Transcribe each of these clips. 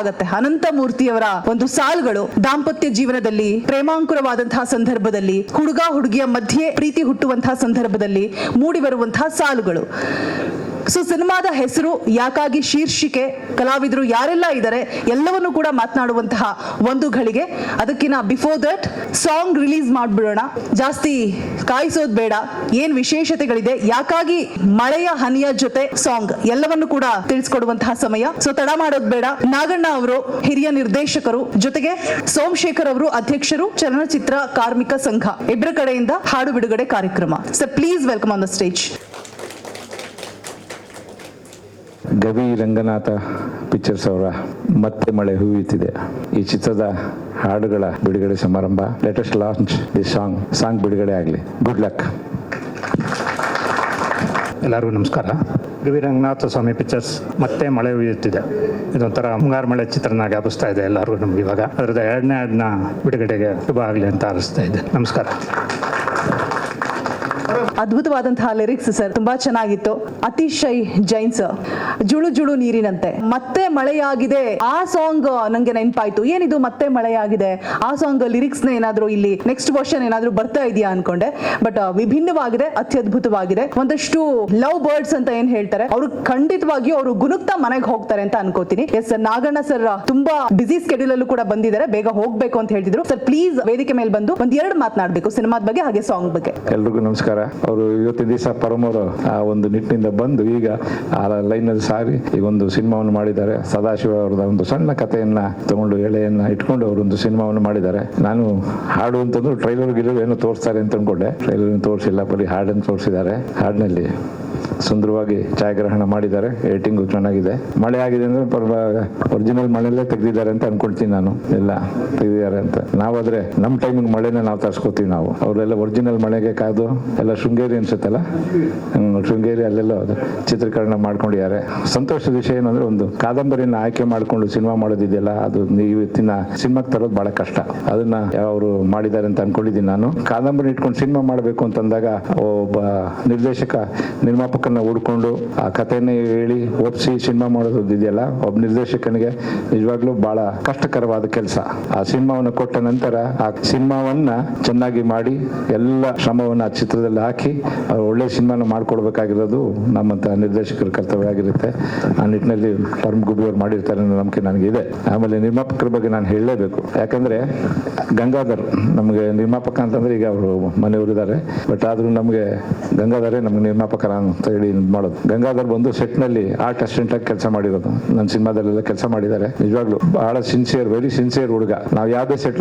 ನೆನಪಾಗತ್ತೆ ಅನಂತ ಮೂರ್ತಿಯವರ ಒಂದು ಸಾಲುಗಳು ದಾಂಪತ್ಯ ಜೀವನದಲ್ಲಿ ಪ್ರೇಮಾಂಕುರವಾದಂತಹ ಸಂದರ್ಭದಲ್ಲಿ, ಹುಡುಗ ಹುಡುಗಿಯ ಮಧ್ಯೆ ಪ್ರೀತಿ ಹುಟ್ಟುವಂತಹ ಸಂದರ್ಭದಲ್ಲಿ ಮೂಡಿ ಬರುವಂತಹ ಸಾಲುಗಳು. ಸೊ ಸಿನಿಮಾದ ಹೆಸರು ಯಾಕಾಗಿ ಶೀರ್ಷಿಕೆ, ಕಲಾವಿದರು ಯಾರೆಲ್ಲ ಇದ್ದಾರೆ, ಎಲ್ಲವನ್ನು ಕೂಡ ಮಾತನಾಡುವಂತಹ ಒಂದು ಗಳಿಗೆ ಅದಕ್ಕಿಂತ ಬಿಫೋರ್ ದಟ್ ಸಾಂಗ್ ರಿಲೀಸ್ ಮಾಡ್ಬಿಡೋಣ. ಜಾಸ್ತಿ ಕಾಯಿಸೋದು ಬೇಡ, ಏನ್ ವಿಶೇಷತೆಗಳಿದೆ, ಯಾಕಾಗಿ ಮಳೆಯ ಹನಿಯ ಜೊತೆ ಸಾಂಗ್ ಎಲ್ಲವನ್ನು ಕೂಡ ತಿಳಿಸ್ಕೊಡುವಂತಹ ಸಮಯ. ಸೊ ತಡ ಮಾಡೋದು ಬೇಡ. ನಾಗಣ್ಣ ಅವರು ಹಿರಿಯ ನಿರ್ದೇಶಕರು, ಜೊತೆಗೆ ಸೋಮಶೇಖರ್ ಅವರು ಅಧ್ಯಕ್ಷರು, ಚಲನಚಿತ್ರ ಕಾರ್ಮಿಕ ಸಂಘ ಇಬ್ಬರ ಕಡೆಯಿಂದ ಹಾಡು ಬಿಡುಗಡೆ ಕಾರ್ಯಕ್ರಮ. So please welcome on the stage Gavi Ranganatha pictures ಅವರ ಮತ್ತೆ ಮಳೆ ಹೂಯುತ್ತಿದೆ. ಈ ಚಿತ್ರದ ಹಾಡುಗಳ ಬಿಡುಗಡೆ ಸಮಾರಂಭ latest launch the song song ಬಿಡುಗಡೆ ಆಗಲಿ. ಗುಡ್ ಲಕ್ ಎಲ್ಲರಿಗೂ ನಮಸ್ಕಾರ. ಗವಿ ರಂಗನಾಥ ಸ್ವಾಮಿ ಪಿಕ್ಚರ್ಸ್ ಮತ್ತೆ ಮಳೆ ಉಯ್ಯುತ್ತಿದೆ ಇದೊಂಥರ ಮುಂಗಾರು ಮಳೆ ಚಿತ್ರನ ಜ್ಞಾಪಿಸ್ತಾ ಇದೆ ಎಲ್ಲರಿಗೂ ನಮ್ಗೆ ಇವಾಗ. ಅದರದ ಎರಡನೇ ಹಾಡನ್ನ ಬಿಡುಗಡೆಗೆ ಶುಭ ಆಗಲಿ ಅಂತ ಅನಿಸ್ತಾ ಇದೆ. ನಮಸ್ಕಾರ. ಅದ್ಭುತವಾದಂತಹ ಲಿರಿಕ್ಸ್ ಸರ್ ತುಂಬಾ ಚೆನ್ನಾಗಿತ್ತು. ಅತಿಶಯ್ ಜೈನ್ ಸರ್ ಜುಳು ಜುಳು ನೀರಿನಂತೆ. ಮತ್ತೆ ಮಳೆಯಾಗಿದೆ. ಆ ಸಾಂಗ್ ನಂಗೆ ನೆನಪಾಯ್ತು. ಏನಿದು ಮತ್ತೆ ಮಳೆಯಾಗಿದೆ? ಆ ಸಾಂಗ್ ಲಿರಿಕ್ಸ್ ಏನಾದ್ರು ಇಲ್ಲಿ ನೆಕ್ಸ್ಟ್ ವರ್ಷನ್ ಏನಾದ್ರು ಬರ್ತಾ ಇದೆಯಾ ಅನ್ಕೊಂಡೆ. ಬಟ್ ವಿಭಿನ್ನವಾಗಿದೆ, ಅತ್ಯದ್ಭುತವಾಗಿದೆ. ಒಂದಷ್ಟು ಲವ್ ಬರ್ಡ್ಸ್ ಅಂತ ಏನ್ ಹೇಳ್ತಾರೆ, ಅವರು ಖಂಡಿತವಾಗಿಯೂ ಅವರು ಗುಣುಕ್ತಾ ಮನೆಗೆ ಹೋಗ್ತಾರೆ ಅಂತ ಅನ್ಕೋತೀನಿ. ಎಸ್ ನಾಗಣ್ಣ ಸರ್ ತುಂಬಾ ಬಿಸಿ ಸ್ಕೆಡ್ಯೂಲ್ ಅಲ್ಲೂ ಕೂಡ ಬಂದಿದ್ದಾರೆ. ಬೇಗ ಹೋಗ್ಬೇಕು ಅಂತ ಹೇಳ್ತಿದ್ರು. ಸರ್ ಪ್ಲೀಸ್ ವೇದಿಕೆ ಮೇಲೆ ಬಂದು ಒಂದ್ ಎರಡು ಮಾತನಾಡ್ಬೇಕು, ಸಿನಿಮಾದ ಬಗ್ಗೆ ಹಾಗೆ ಸಾಂಗ್ ಬಗ್ಗೆ. ಎಲ್ರಿಗೂ ನಮಸ್ಕಾರ. ಅವರು ಇವತ್ತಿನ ದಿವಸ ಪರಮವರು ಆ ಒಂದು ನಿಟ್ಟಿನಿಂದ ಬಂದು ಈಗ ಆ ಲೈನಲ್ಲಿ ಸಾರಿ ಈ ಒಂದು ಸಿನಿಮಾವನ್ನು ಮಾಡಿದ್ದಾರೆ. ಸದಾಶಿವ ಅವರದ ಒಂದು ಸಣ್ಣ ಕಥೆಯನ್ನ ತಗೊಂಡು ಎಳೆಯನ್ನ ಇಟ್ಕೊಂಡು ಅವರು ಒಂದು ಸಿನಿಮಾವನ್ನು ಮಾಡಿದ್ದಾರೆ. ನಾನು ಹಾಡು ಅಂತಂದ್ರು ಟ್ರೈಲರ್ ಗಿಲರ್ ಏನೋ ತೋರಿಸ್ತಾರೆ ಅಂತ ಅನ್ಕೊಂಡೆ. ಟ್ರೈಲರ್ ತೋರಿಸಿಲ್ಲ, ಬರೀ ಹಾಡನ್ನು ತೋರಿಸಿದ್ದಾರೆ. ಹಾಡಿನಲ್ಲಿ ಸುಂದರವಾಗಿ ಛಾಯಾಗ್ರಹಣ ಮಾಡಿದ್ದಾರೆ. ಏಟಿಂಗು ಚೆನ್ನಾಗಿದೆ. ಮಳೆ ಆಗಿದೆ ಅಂದ್ರೆ ಒರಿಜಿನಲ್ ಮಳೆಯಲ್ಲೇ ತೆಗ್ದಿದ್ದಾರೆ ಅಂತ ಅನ್ಕೊಳ್ತೀನಿ ನಾನು. ಎಲ್ಲ ತೆಗೆದಿದ್ದಾರೆ ಅಂತ. ನಾವಾದ್ರೆ ನಮ್ಮ ಟೈಮಿಗೆ ಮಳೆನ ನಾವು ತರ್ಸ್ಕೊತೀವಿ ನಾವು. ಅವರೆಲ್ಲ ಒರಿಜಿನಲ್ ಮಳೆಗೆ ಕಾದು ಎಲ್ಲ ಶೃಂಗೇರಿ ಅನ್ಸುತ್ತಲ್ಲ? ಶೃಂಗೇರಿ ಅಲ್ಲೆಲ್ಲ ಚಿತ್ರೀಕರಣ ಮಾಡ್ಕೊಂಡಿದ್ದಾರೆ. ಸಂತೋಷದ ವಿಷಯ ಏನಂದ್ರೆ ಒಂದು ಕಾದಂಬರಿನ ಆಯ್ಕೆ ಮಾಡಿಕೊಂಡು ಸಿನಿಮಾ ಮಾಡೋದಿದೆಯಲ್ಲ, ಅದು ಇವತ್ತಿನ ಸಿನಿಮಾಕ್ಕೆ ತರೋದು ಬಹಳ ಕಷ್ಟ. ಅದನ್ನ ಅವರು ಮಾಡಿದ್ದಾರೆ ಅಂತ ಅನ್ಕೊಂಡಿದ್ದೀನಿ ನಾನು. ಕಾದಂಬರಿ ಇಟ್ಕೊಂಡು ಸಿನಿಮಾ ಮಾಡಬೇಕು ಅಂತಂದಾಗ ಒಬ್ಬ ನಿರ್ದೇಶಕ ನಿರ್ಮಾಪಕನ ಹುಡ್ಕೊಂಡು ಆ ಕಥೆನ ಹೇಳಿ ಒಪ್ಸಿ ಸಿನಿಮಾ ಮಾಡೋದು ಇದೆಯಲ್ಲ ಒಬ್ಬ ನಿರ್ದೇಶಕನಿಗೆ ನಿಜವಾಗ್ಲೂ ಬಹಳ ಕಷ್ಟಕರವಾದ ಕೆಲಸ. ಆ ಸಿನಿಮಾವನ್ನು ಕೊಟ್ಟ ನಂತರ ಆ ಸಿನಿಮಾವನ್ನ ಚೆನ್ನಾಗಿ ಮಾಡಿ ಎಲ್ಲ ಶ್ರಮವನ್ನು ಆ ಚಿತ್ರದಲ್ಲಿ ಹಾಕಿ ಒಳ್ಳೆ ಸಿನಿಮಾನ ಮಾಡ್ಕೊಡ್ಬೇಕಾಗಿರೋದು ನಮ್ಮಂತ ನಿರ್ದೇಶಕರ ಕರ್ತವ್ಯ ಆಗಿರುತ್ತೆ ಆ ನಿಟ್ಟಿನಲ್ಲಿ ಪರಮ್ ಗುಬ್ಬಿ ಅವ್ರು ಮಾಡಿರ್ತಾರೆ ಅನ್ನೋ ನಂಬಿಕೆ ನನಗಿದೆ. ಆಮೇಲೆ ನಿರ್ಮಾಪಕರ ಬಗ್ಗೆ ನಾನು ಹೇಳಲೇಬೇಕು. ಯಾಕಂದ್ರೆ ಗಂಗಾಧರ್ ನಮಗೆ ನಿರ್ಮಾಪಕ ಅಂತಂದ್ರೆ ಈಗ ಅವರು ಮನೆಯವರಿದ್ದಾರೆ ಬಟ್ ಆದ್ರೂ ನಮಗೆ ಗಂಗಾಧರೇ ನಮ್ಗೆ ನಿರ್ಮಾಪಕರ ಅಂತ ಹೇಳಿ ಮಾಡೋದು. ಗಂಗಾಧರ್ ಬಂದು ಸೆಟ್ನಲ್ಲಿ ನಲ್ಲಿ ಆರ್ಟ್ ಅಸಿಸ್ಟೆಂಟ್ ಆಗಿ ಕೆಲಸ ಮಾಡಿರೋದು. ನನ್ನ ಸಿನಿಮಾದಲ್ಲೆಲ್ಲ ಕೆಲಸ ಮಾಡಿದ್ದಾರೆ. ನಿಜವಾಗ್ಲೂ ಬಹಳ ಸಿನ್ಸಿಯರ್ ವೆರಿ ಸಿನ್ಸಿಯರ್ ಹುಡುಗ. ನಾವು ಯಾವುದೇ ಸೆಟ್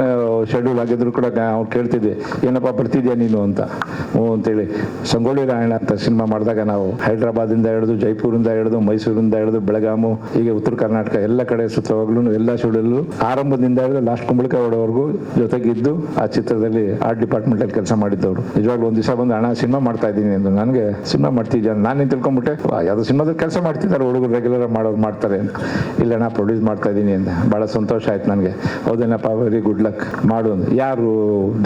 ಶೆಡ್ಯೂಲ್ ಆಗಿದ್ರು ಕೂಡ ಅವ್ರು ಕೇಳ್ತಿದ್ವಿ ಏನಪ್ಪ ಬರ್ತಿದ್ಯಾ ನೀನು? ಅಂತ. ಹ್ಞೂ ಅಂತೇಳಿ ಸಂಗೊಳ್ಳಿ ರಾಯಣ ಅಂತ ಸಿನಿಮಾ ಮಾಡಿದಾಗ ನಾವು ಹೈದರಾಬಾದಿಂದ ಹಿಡಿದು, ಜೈಪುರಿಂದ ಹಿಡಿದು, ಮೈಸೂರಿಂದ ಹಿಡಿದು, ಬೆಳಗಾಮು, ಹೀಗೆ ಉತ್ತರ ಕರ್ನಾಟಕ ಎಲ್ಲ ಕಡೆ ಸುತ್ತವಾಗ್ಲೂ ಎಲ್ಲ ಶೆಡ್ಯೂಲು ಆರಂಭದಿಂದ ಹಿಡಿದು ಲಾಸ್ಟ್ ಕುಂಬಳಕಾಯಿ ಜೊತೆಗಿದ್ದು ಆ ಚಿತ್ರದಲ್ಲಿ ಆರ್ಟ್ ಡಿಪಾರ್ಟ್ಮೆಂಟ್ ಅಲ್ಲಿ ಕೆಲಸ ಮಾಡಿದ್ದವರು. ನಿಜವಾಗ್ಲೂ ಒಂದು ದಿವಸ ಬಂದು ಹಣ ಸಿನಿಮಾ ಮಾಡ್ತಾ ಇದ್ದೀನಿ ಅಂತ ನನಗೆ, ಸಿನಿಮಾ ಮಾಡ್ತಿದ್ಯಾ ನಾನೇ ತಿಳ್ಕೊಂಬಿಟ್ಟೆ ಯಾವುದು ಸಿನಿಮಾದ ಸಿನಿಮಾದಲ್ಲಿ ಕೆಲಸ ಮಾಡ್ತಿದ್ದಾರೆ, ಹುಡುಗರು ರೆಗ್ಯುಲರ್ ಮಾಡೋರು ಮಾಡ್ತಾರೆ ಅಂತ. ಇಲ್ಲ ನಾ ಪ್ರೊಡ್ಯೂಸ್ ಮಾಡ್ತಾ ಇದ್ದೀನಿ ಅಂತ ಭಾಳ ಸಂತೋಷ ಆಯ್ತು ನನಗೆ. ಹೌದೇನಪ್ಪ ವೆರಿ ಗುಡ್ ಲಕ್ ಮಾಡು ಅಂತ ಯಾರು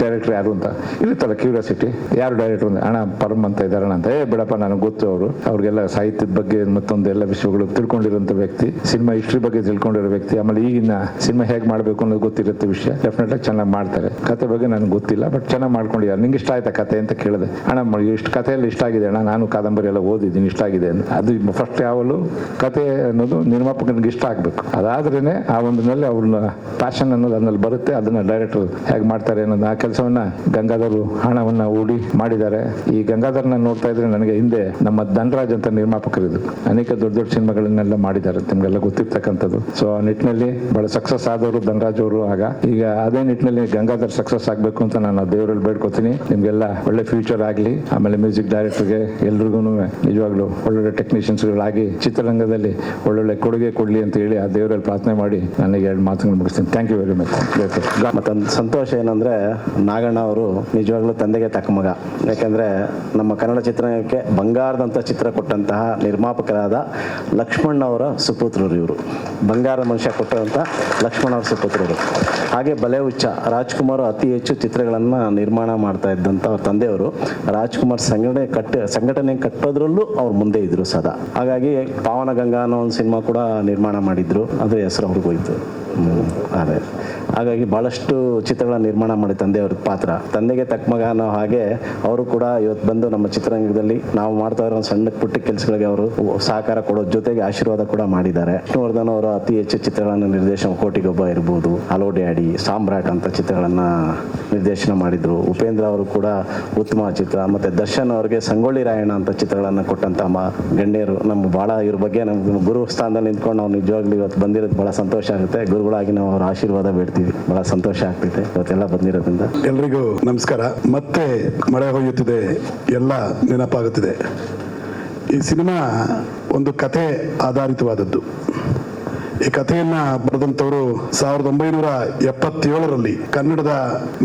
ಡೈರೆಕ್ಟರ್ ಯಾರು ಅಂತ? ಇರುತ್ತಲ್ಲ ಕ್ಯೂರಿಯಾಸಿಟಿ ಯಾರು ಡೈರೆಕ್ಟರ್ ಅಂತ ಅಣ್ಣ ಪರಮ್ ಅಂತ ಇದ್ದಾರಣ ಅಂತ. ಏ, ಬಿಡಪ್ಪ, ನನಗೆ ಗೊತ್ತು ಅವರು. ಅವ್ರಿಗೆಲ್ಲ ಸಾಹಿತ್ಯದ ಬಗ್ಗೆ ಮತ್ತೊಂದು ಎಲ್ಲ ವಿಷಯಗಳು ತಿಳ್ಕೊಂಡಿರುವಂಥ ವ್ಯಕ್ತಿ. ಸಿನಿಮಾ ಹಿಸ್ಟ್ರಿ ಬಗ್ಗೆ ತಿಳ್ಕೊಂಡಿರೋ ವ್ಯಕ್ತಿ. ಆಮೇಲೆ ಈಗಿನ ಸಿನಿಮಾ ಹೇಗೆ ಮಾಡಬೇಕು ಅನ್ನೋದು ಗೊತ್ತಿರುತ್ತೆ ವಿಷಯ. ಡೆಫಿನೆಟ್ ಆಗಿ ಚೆನ್ನಾಗಿ ಮಾಡ್ತಾರೆ. ಕತೆ ಬಗ್ಗೆ ನನಗೆ ಗೊತ್ತಿಲ್ಲ ಬಟ್ ಚೆನ್ನಾಗಿ ಮಾಡ್ಕೊಂಡಿದ್ದಾರೆ. ನಿಂಗೆ ಇಷ್ಟ ಆಯ್ತಾ ಕತೆ ಅಂತ ಕೇಳಿದೆ. ಅಣ್ಣ ಇಷ್ಟು ಕಥೆಯಲ್ಲಿ ಇಷ್ಟ ಆಗಿದೆ ಅಣ್ಣ? ನಾನು ಕಾದಂಬರಿ ಎಲ್ಲ ಓದಿದ್ದೀನಿ ಇಷ್ಟ ಆಗಿದೆ ಅಂತ. ಅದು ಫಸ್ಟ್ ಯಾವಲು ಕತೆ ಅನ್ನೋದು ನಿರ್ಮಾಪಕನಿಗೆ ಇಷ್ಟ ಆಗಬೇಕು. ಅದಾದ್ರೇನೆ ಆ ಒಂದಿನಲ್ಲಿ ಅವ್ರನ್ನ ಪ್ಯಾಷನ್ ಅನ್ನೋದು ಅದ್ರಲ್ಲಿ ಬರುತ್ತೆ, ಅದನ್ನ ಡೈರೆಕ್ಟರ್ ಹೇಗೆ ಮಾಡ್ತಾರೆ ಅನ್ನೋದು ಆ ಕೆಲಸವನ್ನ ಗಂಗಾಧರು ಹಣವನ್ನ ಹೂಡಿ ಮಾಡಿದ್ದಾರೆ. ಈ ಗಂಗಾಧರ್ನ ನೋಡ್ತಾ ಇದ್ರೆ ನನಗೆ ಹಿಂದೆ ನಮ್ಮ ಧನರಾಜ್ ಅಂತ ನಿರ್ಮಾಪಕರಿದ್ರು ಅನೇಕ ದೊಡ್ಡ ದೊಡ್ಡ ಸಿನಿಮಾಗಳನ್ನೆಲ್ಲ ಮಾಡಿದ್ದಾರೆ, ನಿಮ್ಗೆಲ್ಲ ಗೊತ್ತಿರ್ತಕ್ಕಂಥದ್ದು. ಸೊ ಆ ನಿಟ್ಟಿನಲ್ಲಿ ಬಹಳ ಸಕ್ಸಸ್ ಆದವರು ಧನರಾಜ್ ಅವರು ಆಗ. ಈಗ ಅದೇ ನಿಟ್ಟಿನಲ್ಲಿ ಗಂಗಾಧರ್ ಸಕ್ಸಸ್ ಆಗಬೇಕು ಅಂತ ನಾನು ದೇವರಲ್ಲಿ ಬೇಡ್ಕೊತೀನಿ. ನಿಮ್ಗೆಲ್ಲ ಒಳ್ಳೆ ಫ್ಯೂಚರ್ ಆಗಲಿ. ಆಮೇಲೆ ಮ್ಯೂಸಿಕ್ ಡೈರೆಕ್ಟರ್ಗೆ ಎಲ್ರಿಗೂ ನಿಜವಾಗ್ಲೂ ಒಳ್ಳೊಳ್ಳೆ ಟೆಕ್ನಿಷಿಯನ್ಸ್ಗಳಾಗಿ ಚಿತ್ರರಂಗದಲ್ಲಿ ಒಳ್ಳೊಳ್ಳೆ ಕೊಡುಗೆ ಕೊಡಲಿ ಅಂತ ಹೇಳಿ ಆ ದೇವರಲ್ಲಿ ಪ್ರಾರ್ಥನೆ ಮಾಡಿ ನನಗೆ ಎರಡು ಮಾತುಗಳು ಮುಗಿಸ್ತೀನಿ. ಥ್ಯಾಂಕ್ ಯು ವೆರಿ ಮಚ್ ಮತ್ತೊಂದು ಸಂತೋಷ ಏನಂದ್ರೆ ನಾಗಣ್ಣ ಅವರು ನಿಜವಾಗ್ಲೂ ತಂದೆಗೆ ತಕ್ಕ ಮಗ. ಯಾಕಂದ್ರೆ ನಮ್ಮ ಕನ್ನಡ ಚಿತ್ರರಂಗಕ್ಕೆ ಬಂಗಾರದಂಥ ಚಿತ್ರ ಕೊಟ್ಟಂತಹ ನಿರ್ಮಾಪಕರಾದ ಲಕ್ಷ್ಮಣ್ ಅವರ ಸುಪುತ್ರರು ಇವರು. ಬಂಗಾರ ಮನುಷ್ಯ ಕೊಟ್ಟಂಥ ಲಕ್ಷ್ಮಣ್ ಅವರ ಸುಪುತ್ರರು. ಹಾಗೆ ಬಲೆ ಹುಚ್ಚ ರಾಜ್ಕುಮಾರ್ ಅತಿ ಹೆಚ್ಚು ಚಿತ್ರಗಳನ್ನ ನಿರ್ಮಾಣ ಮಾಡ್ತಾ ಇದ್ದಂಥ ಅವ್ರ ತಂದೆಯವರು ರಾಜ್ಕುಮಾರ್ ಸಂಘಟನೆ ಕಟ್ಟ ಸಂಘಟನೆ ಕಟ್ಟೋದು ಎಲ್ಲದರಲ್ಲೂ ಅವ್ರು ಮುಂದೆ ಇದ್ರು ಸದಾ. ಹಾಗಾಗಿ ಪಾವನ ಗಂಗಾ ಅನ್ನೋ ಒಂದು ಸಿನಿಮಾ ಕೂಡ ನಿರ್ಮಾಣ ಮಾಡಿದ್ರು. ಅದು ಹೆಸರು ಅವ್ರಿಗೋಯ್ತು. ಅದೇ. ಹಾಗಾಗಿ ಭಾಳಷ್ಟು ಚಿತ್ರಗಳ ನಿರ್ಮಾಣ ಮಾಡಿ ತಂದೆಯವ್ರ ಪಾತ್ರ. ತಂದೆಗೆ ತಕ್ಕ ಅನ್ನೋ ಹಾಗೆ ಅವರು ಕೂಡ ಇವತ್ತು ಬಂದು ನಮ್ಮ ಚಿತ್ರರಂಗದಲ್ಲಿ ನಾವು ಮಾಡ್ತಾ ಇರೋ ಸಣ್ಣ ಪುಟ್ಟ ಕೆಲಸಗಳಿಗೆ ಅವರು ಸಹಕಾರ ಕೊಡೋ ಜೊತೆಗೆ ಆಶೀರ್ವಾದ ಕೂಡ ಮಾಡಿದ್ದಾರೆ. ವಿಷ್ಣುವರ್ಧನ್ ಅವರು ಅತಿ ಹೆಚ್ಚು ಚಿತ್ರಗಳನ್ನು ನಿರ್ದೇಶನ ಕೋಟಿಗೊಬ್ಬ ಇರ್ಬೋದು, ಹಲೋ ಡ್ಯಾಡಿ, ಸಾಮ್ರಾಟ್ ಅಂತ ಚಿತ್ರಗಳನ್ನ ನಿರ್ದೇಶನ ಮಾಡಿದ್ರು. ಉಪೇಂದ್ರ ಅವರು ಕೂಡ ಉತ್ತಮ ಚಿತ್ರ ಮತ್ತೆ ದರ್ಶನ್ ಅವರಿಗೆ ಸಂಗೊಳ್ಳಿ ರಾಯಣ್ಣ ಅಂತ ಚಿತ್ರಗಳನ್ನ ಕೊಟ್ಟಂತ ಮ ಗಣ್ಯರು. ನಮ್ಮ ಬಹಳ ಇವ್ರ ಬಗ್ಗೆ ನಮ್ಗೆ ಗುರು ಸ್ಥಾನದಲ್ಲಿ ನಿಂತ್ಕೊಂಡು ನಾವು ನಿಜವಾಗ್ಲೂ ಇವತ್ತು ಬಂದಿರೋದು ಬಹಳ ಸಂತೋಷ ಆಗುತ್ತೆ. ಗುರುಗಳಾಗಿ ನಾವು ಅವ್ರ ಆಶೀರ್ವಾದ ಬೇಡ್ತೀವಿ ಬಹಳ ಸಂತೋಷ ಆಗ್ತೈತೆ. ಇವತ್ತೆಲ್ಲ ಬಂದಿರೋದ್ರಿಂದ. ಎಲ್ರಿಗೂ ನಮಸ್ಕಾರ. ಮತ್ತೆ ಮಳೆ ಹೊಯ್ಯುತ್ತಿದೆ. ಎಲ್ಲ ನೆನಪಾಗುತ್ತಿದೆ. ಈ ಸಿನಿಮಾ ಒಂದು ಕಥೆ ಆಧಾರಿತವಾದದ್ದು. ಈ ಕಥೆಯನ್ನ ಬರೆದಂತವರು ಸಾವಿರದ ಒಂಬೈನೂರ ಎಪ್ಪತ್ತೇಳರಲ್ಲಿ ಕನ್ನಡದ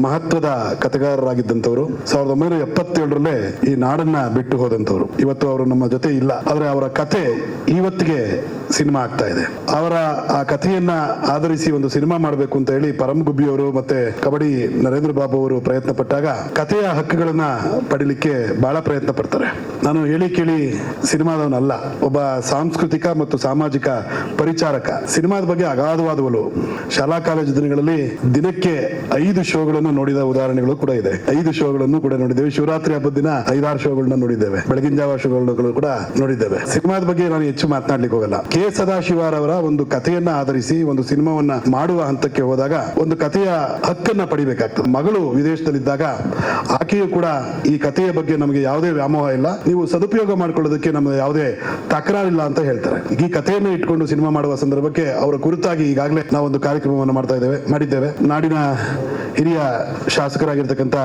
ಮಹತ್ವದ ಕಥೆಗಾರರಾಗಿದ್ದಂಥವರು. ಸಾವಿರದ ಒಂಬೈನೂರ ಎಪ್ಪತ್ತೇಳರಲ್ಲೇ ಈ ನಾಡನ್ನ ಬಿಟ್ಟು ಹೋದಂಥವ್ರು. ಇವತ್ತು ಅವರು ನಮ್ಮ ಜೊತೆ ಇಲ್ಲ. ಆದರೆ ಅವರ ಕತೆ ಇವತ್ತಿಗೆ ಸಿನಿಮಾ ಆಗ್ತಾ ಇದೆ. ಅವರ ಆ ಕಥೆಯನ್ನ ಆಧರಿಸಿ ಒಂದು ಸಿನಿಮಾ ಮಾಡಬೇಕು ಅಂತ ಹೇಳಿ ಪರಮ್ ಗುಬ್ಬಿ ಅವರು ಮತ್ತೆ ಕಬಡ್ಡಿ ನರೇಂದ್ರ ಬಾಬು ಅವರು ಪ್ರಯತ್ನ ಪಟ್ಟಾಗ ಕಥೆಯ ಹಕ್ಕುಗಳನ್ನ ಪಡಿಲಿಕ್ಕೆ ಬಹಳ ಪ್ರಯತ್ನ ಪಡ್ತಾರೆ. ನಾನು ಹೇಳಿ ಕೇಳಿ ಸಿನಿಮಾದವನಲ್ಲ. ಒಬ್ಬ ಸಾಂಸ್ಕೃತಿಕ ಮತ್ತು ಸಾಮಾಜಿಕ ಪರಿಚಾರಕ. ಸಿನಿಮಾದ ಬಗ್ಗೆ ಅಗಾಧವಾದ ಒಲವು ಶಾಲಾ ಕಾಲೇಜು ದಿನಗಳಲ್ಲಿ ದಿನಕ್ಕೆ ಐದು ಶೋಗಳನ್ನು ನೋಡಿದ ಉದಾಹರಣೆಗಳು ಕೂಡ ಇದೆ. ಐದು ಶೋಗಳನ್ನು ಕೂಡ ನೋಡಿದ್ದೇವೆ. ಶಿವರಾತ್ರಿ ಹಬ್ಬದ ದಿನ ಐದಾರು ಶೋಗಳನ್ನ ನೋಡಿದ್ದೇವೆ. ಬೆಳಗಿನ ಜಾವ ಶೋಗಳನ್ನು ಕೂಡ ನೋಡಿದ್ದೇವೆ. ಸಿನಿಮಾದ ಬಗ್ಗೆ ನಾನು ಹೆಚ್ಚು ಮಾತನಾಡ್ಲಿಕ್ಕೆ ಹೋಗಲ್ಲ. ಕೆ ಸದಾಶಿವಾರವರ ಒಂದು ಕಥೆಯನ್ನ ಆಧರಿಸಿ, ಒಂದು ಸಿನಿಮಾವನ್ನ ಮಾಡುವ ಹಂತಕ್ಕೆ ಹೋದಾಗ ಒಂದು ಕಥೆಯ ಹಕ್ಕನ್ನ ಪಡಿಬೇಕಾಗ್ತದೆ. ಮಗಳು ವಿದೇಶದಲ್ಲಿದ್ದಾಗ ಆಕೆಯು ಕೂಡ ಈ ಕಥೆಯ ಬಗ್ಗೆ ನಮಗೆ ಯಾವುದೇ ವ್ಯಾಮೋಹ ಇಲ್ಲ. ನೀವು ಸದುಪಯೋಗ ಮಾಡ್ಕೊಳ್ಳೋದಕ್ಕೆ ನಮಗೆ ಯಾವುದೇ ತಕರಾರಿಲ್ಲ ಅಂತ ಹೇಳ್ತಾರೆ. ಈ ಕಥೆಯನ್ನು ಇಟ್ಕೊಂಡು ಸಿನಿಮಾ ಮಾಡುವ ಸಂದರ್ಭಕ್ಕೆ ಅವರ ಕುರಿತಾಗಿ ಈಗಾಗಲೇ ನಾವು ಒಂದು ಕಾರ್ಯಕ್ರಮವನ್ನು ಮಾಡ್ತಾ ಇದ್ದೇವೆ, ಮಾಡಿದ್ದೇವೆ. ನಾಡಿನ ಹಿರಿಯ ಶಾಸಕರಾಗಿರ್ತಕ್ಕಂಥ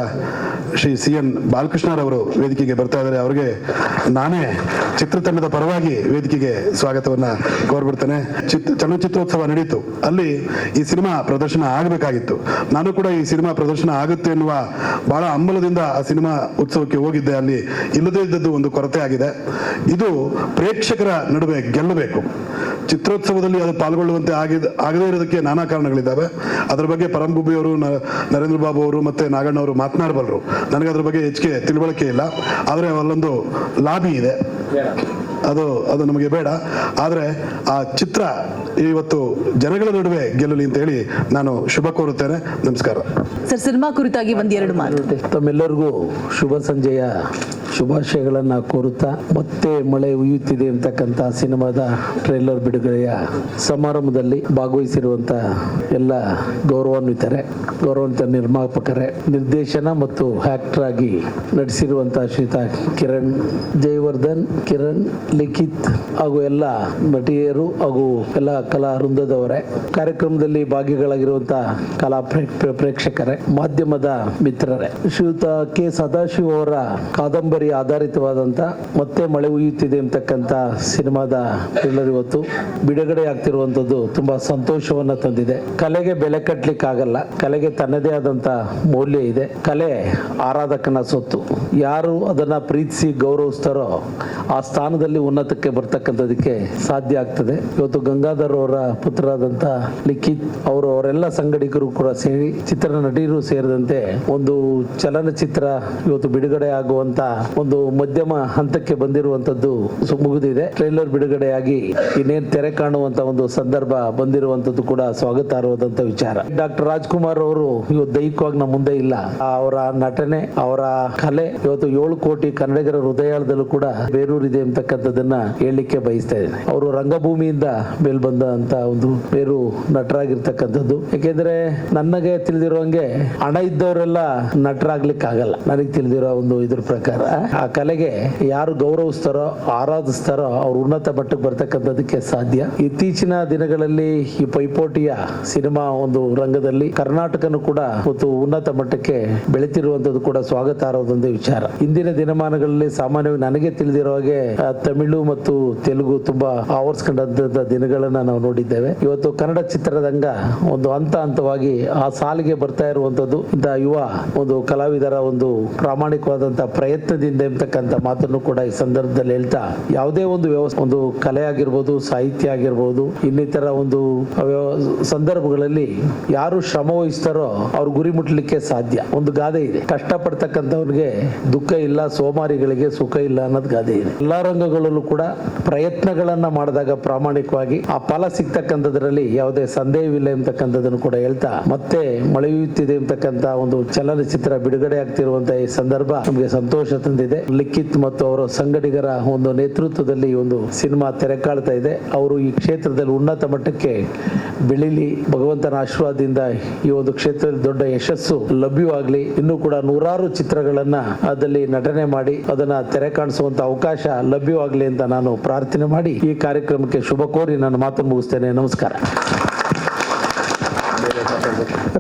ಶ್ರೀ ಸಿ ಎನ್ ಬಾಲಕೃಷ್ಣರವರು ವೇದಿಕೆಗೆ ಬರ್ತಾ ಇದ್ದಾರೆ. ಅವರಿಗೆ ನಾನೇ ಚಿತ್ರತಂಡದ ಪರವಾಗಿ ವೇದಿಕೆಗೆ ಸ್ವಾಗತವನ್ನ ಕೋರ್ಬಿಡ್ತೇನೆ. ಚಿತ್, ಚಲನಚಿತ್ರೋತ್ಸವ ನಡೆಯಿತು ಅಲ್ಲಿ ಈ ಸಿನಿಮಾ ಪ್ರದರ್ಶನ ಆಗಬೇಕಾಗಿತ್ತು. ನಾನು ಕೂಡ ಈ ಸಿನಿಮಾ ಪ್ರದರ್ಶನ ಆಗುತ್ತೆ ಎನ್ನುವ ಬಹಳ ಹಂಬಲದಿಂದ ಆ ಸಿನಿಮಾ ಉತ್ಸವಕ್ಕೆ ಹೋಗಿದ್ದೆ. ಅಲ್ಲಿ ಇಲ್ಲದೇ ಇದ್ದದ್ದು ಒಂದು ಕೊರತೆ ಆಗಿದೆ. ಇದು ಪ್ರೇಕ್ಷಕರ ನಡುವೆ ಗೆಲ್ಲಬೇಕು. ಚಿತ್ರೋತ್ಸವದಲ್ಲಿ ಅದು ಪಾಲ್ಗೊಳ್ಳುವಂತೆ ಆಗಿದ ಆಗದೇ ಇರೋದಕ್ಕೆ ನಾನಾ ಕಾರಣಗಳಿದ್ದಾವೆ. ಅದರ ಬಗ್ಗೆ ಪರಂ ಗುಬ್ಬಿ ಅವರು ನರೇಂದ್ರ ಬಾಬು ಅವರು ಮತ್ತೆ ನಾಗಣ್ಣ ಅವರು ಮಾತನಾಡಬಲ್ಲರು. ನನಗೆ ಅದ್ರ ಬಗ್ಗೆ ಹೆಚ್ಚಿಗೆ ತಿಳುವಳಿಕೆ ಇಲ್ಲ. ಆದರೆ ಅಲ್ಲೊಂದು ಲಾಬಿ ಇದೆ. ಅದು ಅದು ನಮಗೆ ಬೇಡ. ಆದರೆ ಆ ಚಿತ್ರ ಇವತ್ತು ಜನಗಳ ನಡುವೆ ಗೆಲ್ಲಲಿ ಅಂತ ಹೇಳಿ ನಾನು ಶುಭ ಕೋರುತ್ತೇನೆ. ನಮಸ್ಕಾರ. ಸರ್ ಸಿನಿಮಾ ಕುರಿತಾಗಿ ಒಂದೆರಡು ಮಾತು. ತಮ್ಮೆಲ್ಲರಿಗೂ ಶುಭ ಸಂಜೆಯ ಶುಭಾಶಯಗಳನ್ನು ಕೋರುತ್ತಾ ಮತ್ತೆ ಮಳೆ ಉಯ್ಯುತ್ತಿದೆ ಅಂತಕ್ಕಂಥ ಸಿನಿಮಾದ ಟ್ರೇಲರ್ ಬಿಡುಗಡೆಯ ಸಮಾರಂಭದಲ್ಲಿ ಭಾಗವಹಿಸಿರುವಂಥ ಎಲ್ಲ ಗೌರವಾನ್ವಿತರೆ ಗೌರವಾನ್ವಿತ ನಿರ್ಮಾಪಕರೇ ನಿರ್ದೇಶನ ಮತ್ತು ಆಕ್ಟರ್ ಆಗಿ ನಟಿಸಿರುವಂಥ ಶ್ರೀತಾ ಕಿರಣ್ ಜಯವರ್ಧನ್ ಕಿರಣ್ ಲಿಖಿತ್ ಹಾಗೂ ಎಲ್ಲ ನಟಿಯರು ಹಾಗೂ ಎಲ್ಲ ಕಲಾ ವೃಂದದವರೇ, ಕಾರ್ಯಕ್ರಮದಲ್ಲಿ ಭಾಗಿಗಳಾಗಿರುವಂಥ ಕಲಾ ಪ್ರೇ- ಪ್ರೇ- ಪ್ರೇಕ್ಷಕರೇ, ಮಾಧ್ಯಮದ ಮಿತ್ರರೇ. ಶ್ರೀಯುತ ಕೆ. ಸದಾಶಿವ ಅವರ ಕಾದಂಬರಿ ಆಧಾರಿತವಾದಂತ ಮತ್ತೆ ಮಳೆ ಉಯ್ಯುತ್ತಿದೆ ಅಂತಕ್ಕಂಥ ಸಿನಿಮಾದ ಟ್ರೇಲರ್ ಇವತ್ತು ಬಿಡುಗಡೆ ಆಗ್ತಿರುವಂತದ್ದು ತುಂಬಾ ಸಂತೋಷವನ್ನ ತಂದಿದೆ. ಕಲೆಗೆ ಬೆಲೆ ಕಟ್ಟಲಿಕ್ಕೆ ಆಗಲ್ಲ ಕಲೆಗೆ ತನ್ನದೇ ಆದಂತ ಮೌಲ್ಯ ಇದೆ. ಕಲೆ ಆರಾಧಕನ ಸೊತ್ತು. ಯಾರು ಅದನ್ನ ಪ್ರೀತಿಸಿ ಗೌರವಿಸ್ತಾರೋ ಆ ಸ್ಥಾನದಲ್ಲಿ ಉನ್ನತಕ್ಕೆ ಬರ್ತಕ್ಕಂಥದಕ್ಕೆ ಸಾಧ್ಯ ಆಗ್ತದೆ. ಇವತ್ತು ಗಂಗಾಧರ್ ಅವರ ಪುತ್ರರಾದಂಥ ಲಿಖಿತ್ ಅವರು ಅವರೆಲ್ಲ ಸಂಗಡಿಗರು ಕೂಡ ಸೇರಿ ಚಿತ್ರ ನಟಿಯರು ಸೇರಿದಂತೆ ಒಂದು ಚಲನಚಿತ್ರ ಇವತ್ತು ಬಿಡುಗಡೆ ಆಗುವಂತ ಒಂದು ಮಧ್ಯಮ ಹಂತಕ್ಕೆ ಬಂದಿರುವಂತದ್ದು ಮುಗಿದಿದೆ ಟ್ರೈಲರ್ ಬಿಡುಗಡೆಯಾಗಿ ಇನ್ನೇನು ತೆರೆ ಕಾಣುವಂತ ಒಂದು ಸಂದರ್ಭ ಬಂದಿರುವಂತದ್ದು ಕೂಡ ಸ್ವಾಗತಾರ್ಹವಾದಂತ ವಿಚಾರ. ಡಾಕ್ಟರ್ ರಾಜ್ಕುಮಾರ್ ಅವರು ಇವತ್ತು ದೈಹಿಕವಾಗಿ ನಮ್ಮ ಮುಂದೆ ಇಲ್ಲ. ಅವರ ನಟನೆ, ಅವರ ಕಲೆ ಇವತ್ತು ಏಳು ಕೋಟಿ ಕನ್ನಡಿಗರ ಹೃದಯದಲ್ಲೂ ಕೂಡ ಬೇರೂರಿದೆ ಅಂತಕ್ಕಂಥದ್ದನ್ನ ಹೇಳಲಿಕ್ಕೆ ಬಯಸ್ತಾ ಇದ್ದೇನೆ. ಅವರು ರಂಗಭೂಮಿಯಿಂದ ಮೇಲ್ ಬಂದಂತ ಒಂದು ಬೇರು ನಟರಾಗಿರ್ತಕ್ಕಂಥದ್ದು. ಯಾಕೆಂದ್ರೆ ನನಗೆ ತಿಳಿದಿರುವಂಗೆ ಹಣ ಇದ್ದವರೆಲ್ಲ ನಟರಾಗ್ಲಿಕ್ಕೆ ಆಗಲ್ಲ ನನಗೆ ತಿಳಿದಿರೋ ಒಂದು ಇದ್ರ ಪ್ರಕಾರ ಆ ಕಲೆಗೆ ಯಾರು ಗೌರವಿಸ್ತಾರೋ, ಆರಾಧಿಸ್ತಾರೋ, ಅವ್ರು ಉನ್ನತ ಮಟ್ಟಕ್ಕೆ ಬರ್ತಕ್ಕಂಥದಕ್ಕೆ ಸಾಧ್ಯ. ಇತ್ತೀಚಿನ ದಿನಗಳಲ್ಲಿ ಈ ಪೈಪೋಟಿಯ ಸಿನಿಮಾ ಒಂದು ರಂಗದಲ್ಲಿ ಕರ್ನಾಟಕನು ಕೂಡ ಒಂದು ಉನ್ನತ ಮಟ್ಟಕ್ಕೆ ಬೆಳೆತಿರುವಂತದ್ದು ಕೂಡ ಸ್ವಾಗತಾರ್ಹದೊಂದು ವಿಚಾರ. ಇಂದಿನ ದಿನಮಾನಗಳಲ್ಲಿ ಸಾಮಾನ್ಯವಾಗಿ ನನಗೆ ತಿಳಿದಿರೋ ಹಾಗೆ ತಮಿಳ್ ಮತ್ತು ತೆಲುಗು ತುಂಬಾ ಆವರಿಸ್ಕೊಂಡಂತ ದಿನಗಳನ್ನ ನಾವು ನೋಡಿದ್ದೇವೆ. ಇವತ್ತು ಕನ್ನಡ ಚಿತ್ರರಂಗ ಒಂದು ಹಂತ ಹಂತವಾಗಿ ಆ ಸಾಲಿಗೆ ಬರ್ತಾ ಇರುವಂತದ್ದು ಇಂತಹ ಯುವ ಒಂದು ಕಲಾವಿದರ ಒಂದು ಪ್ರಾಮಾಣಿಕವಾದಂತಹ ಪ್ರಯತ್ನದಿಂದ ಎಂಬತಕ್ಕಂಥ ಮಾತನ್ನು ಕೂಡ ಈ ಸಂದರ್ಭದಲ್ಲಿ ಹೇಳ್ತಾ, ಯಾವುದೇ ಒಂದು ವ್ಯವಸ್ಥೆ, ಒಂದು ಕಲೆ ಆಗಿರ್ಬೋದು, ಸಾಹಿತ್ಯ ಆಗಿರ್ಬೋದು, ಇನ್ನಿತರ ಒಂದು ಸಂದರ್ಭಗಳಲ್ಲಿ ಯಾರು ಶ್ರಮ ವಹಿಸ್ತಾರೋ ಅವ್ರ ಗುರಿ ಮುಟ್ಲಿಕ್ಕೆ ಸಾಧ್ಯ. ಒಂದು ಗಾದೆ ಇದೆ. ಕಷ್ಟಪಡ್ತಕ್ಕಂಥವ್ರಿಗೆ ದುಃಖ ಇಲ್ಲ, ಸೋಮಾರಿಗಳಿಗೆ ಸುಖ ಇಲ್ಲ ಅನ್ನೋದು ಗಾದೆ ಇದೆ. ಎಲ್ಲಾ ರಂಗಗಳಲ್ಲೂ ಕೂಡ ಪ್ರಯತ್ನಗಳನ್ನ ಮಾಡಿದಾಗ ಪ್ರಾಮಾಣಿಕವಾಗಿ ಆ ಫಲ ಸಿಗ್ತಕ್ಕಂಥದ್ರಲ್ಲಿ ಯಾವುದೇ ಸಂದೇಹವಿಲ್ಲ ಎಂತಕ್ಕಂಥದ್ದನ್ನು ಕೂಡ ಹೇಳ್ತಾ ಮತ್ತೆ ಮಳೆಯುತ್ತಿದೆ ಅಂತಕ್ಕಂಥ ಒಂದು ಚಲನಚಿತ್ರ ಬಿಡುಗಡೆ ಆಗ್ತಿರುವಂತಹ ಈ ಸಂದರ್ಭ ನಮಗೆ ಸಂತೋಷ ತಂದಿದೆ. ಲಿಖಿತ್ ಮತ್ತು ಅವರ ಸಂಗಡಿಗರ ಒಂದು ನೇತೃತ್ವದಲ್ಲಿ ಒಂದು ಸಿನಿಮಾ ತೆರೆ ಕಾಳ್ತಾ ಇದೆ. ಅವರು ಈ ಕ್ಷೇತ್ರದಲ್ಲಿ ಉನ್ನತ ಮಟ್ಟಕ್ಕೆ ಬೆಳಿಲಿ ಭಗವಂತನ ಆಶೀರ್ವಾದದಿಂದ ಈ ಒಂದು ಕ್ಷೇತ್ರದಲ್ಲಿ ದೊಡ್ಡ ಯಶಸ್ಸು ಲಭ್ಯವಾಗಲಿ. ಇನ್ನೂ ಕೂಡ ನೂರಾರು ಚಿತ್ರಗಳನ್ನ ಅದಲ್ಲಿ ನಟನೆ ಮಾಡಿ ಅದನ್ನ ತೆರೆ ಕಾಣಿಸುವಂತ ಅವಕಾಶ ಲಭ್ಯವಾಗಲಿ. ಅಂತ ನಾನು ಪ್ರಾರ್ಥನೆ ಮಾಡಿ ಈ ಕಾರ್ಯಕ್ರಮಕ್ಕೆ ಶುಭ ಕೋರಿ ನನ್ನ ಮಾತನ್ನು ಮುಗಿಸ್ತೇನೆ. ನಮಸ್ಕಾರ.